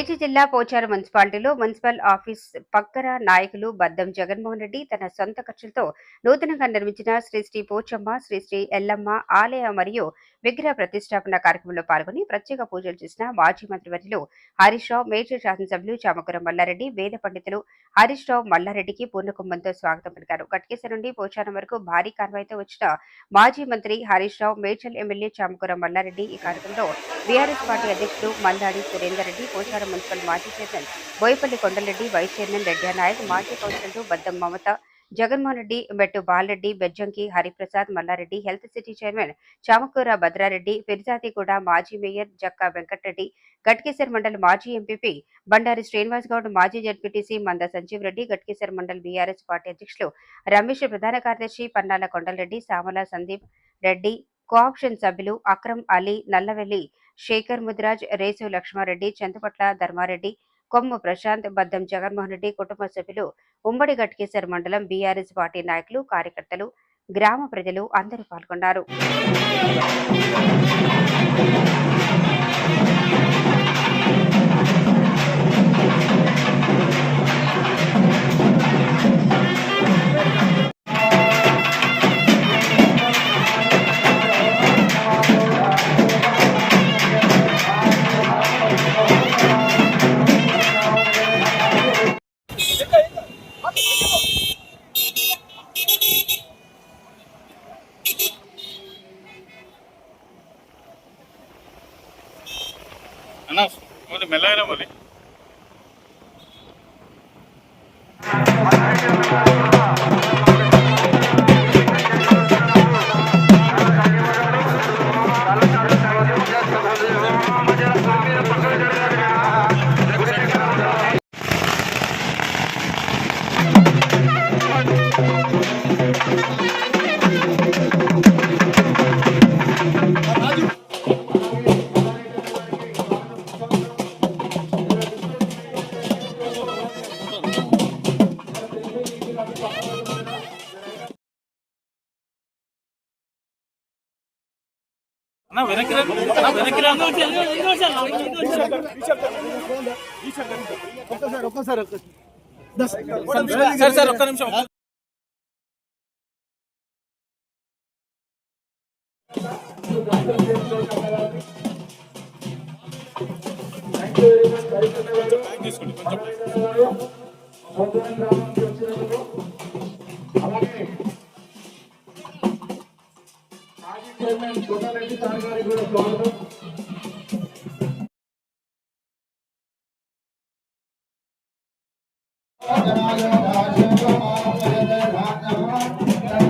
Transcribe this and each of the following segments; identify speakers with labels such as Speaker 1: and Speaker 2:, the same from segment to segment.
Speaker 1: మేడ్చి జిల్లా పోచారు మున్సిపాలిటీలో municipal office పక్కన నాయకులు బద్దం జగన్మోహన్ రెడ్డి తన సొంత ఖర్చులతో నూతనంగా నిర్మించిన శ్రీ శ్రీ పోచమ్మ శ్రీ శ్రీ ఎల్లమ్మ ఆలయ మరియు విగ్రహ ప్రతిష్టాపన కార్యక్రమంలో పాల్గొని ప్రత్యేక పూజలు చేసిన మాజీ మంత్రివర్యులు హరీష్ రావు మేజర్ శాసనసభ్యులు చామకురం మల్లారెడ్డి వేద పండితులు హరీష్ రావు మల్లారెడ్డికి పూర్ణకుంభంతో స్వాగతం పలికారు. గట్కేశ్వర నుండి పోచారం వరకు భారీ కాన్వాయ్తో వచ్చిన మాజీ మంత్రి హరీష్ రావు మేడ్చల్ ఎమ్మెల్యే చామకురం మల్లారెడ్డి ఈ కార్యక్రమంలో బీఆర్ఎస్ పార్టీ అధ్యక్షుడు మల్లాడి సురేందర్ రెడ్డి పోచారం మున్సిపల్ మాజీ chairman Boyapalli Kondalareddy vice chairman Reddy Naik మాజీ కౌన్సిలర్లు Baddam Mamatha Jaganmohan Reddy Mettu Balareddy Bejjanki Hariprasad Mallareddy health city chairman Chamakura Bhadrareddy Peerzadiguda మాజీ మేయర్ జక్కా వెంకటరెడ్డి గట్కేసర్ మండల్ మాజీ ఎంపీపీ బండారి శ్రీనివాస్ గౌడ్ మాజీ ZPTC Manda Sanjeev Reddy Ghatkesar mandal BRS party అధ్యక్షులు రమేష్ ప్రధాన కార్యదర్శి Pannala Kondal Reddy Samala Sandeep Reddy cooption సభ్యులు అక్రమ్ అలీ నల్లవెల్లి శేఖర్ ముద్రాజ్ రేసు లక్ష్మారెడ్డి చందుపట్ల ధర్మారెడ్డి కొమ్ము ప్రశాంత్ బద్దం జగన్మోహన్ రెడ్డి కుటుంబ సభ్యులు ఉమ్మడి గట్కేసర్ మండలం బీఆర్ఎస్ పార్టీ నాయకులు కార్యకర్తలు గ్రామ ప్రజలు అందరూ పాల్గొన్నారు.
Speaker 2: അണ്ണാ ഒരു മെല്ലായാലും മതി అన్న వెనక్కి రా అన్న వెనక్కి రా సార్ సార్ ఒక్క నిమిషం
Speaker 3: అలాగే మాజీ చైర్మన్ కోటారెడ్డి సార్ గారికి కూడా స్వాగతం యజమానస్య సంకల్పకర్మణి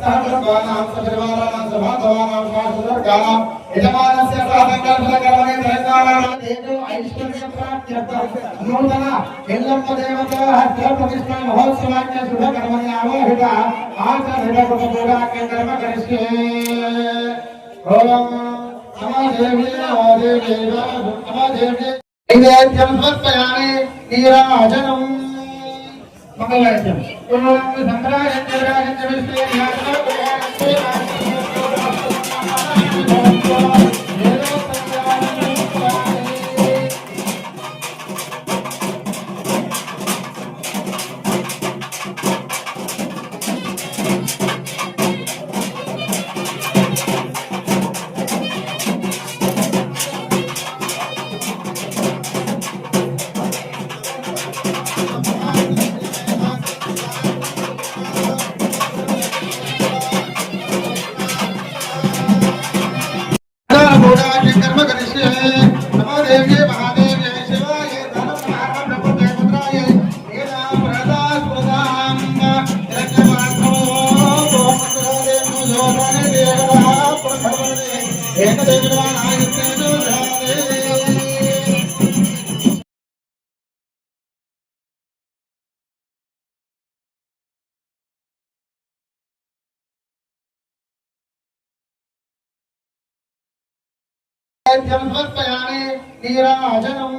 Speaker 3: सहस्रकानां सपरिवाराणां सभाधवानां शास्त्रकानां यजमानस्य साधकर्मकर्मणे त्रयकानां तेजो ऐश्वर्यप्राप्त्यर्थं नूतन एल्लम्म देवतः हस्तप्रतिष्ठा महोत्सवाच्य शुभकर्मणि आवाहित आचरणकृतपूजाक्य कर्म करिष्ये ॐ समादेवी नवदेवी समादेवी नैवेद्यं समर्पयामि नीराजनम् मङ्गलायत्यम् ॐ सङ्ग्रायन्त्य विराजन्त्य विष्णु जलपत्तयाने नीराजनम।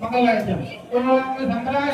Speaker 3: मंगलायतम ओम संग्रहाय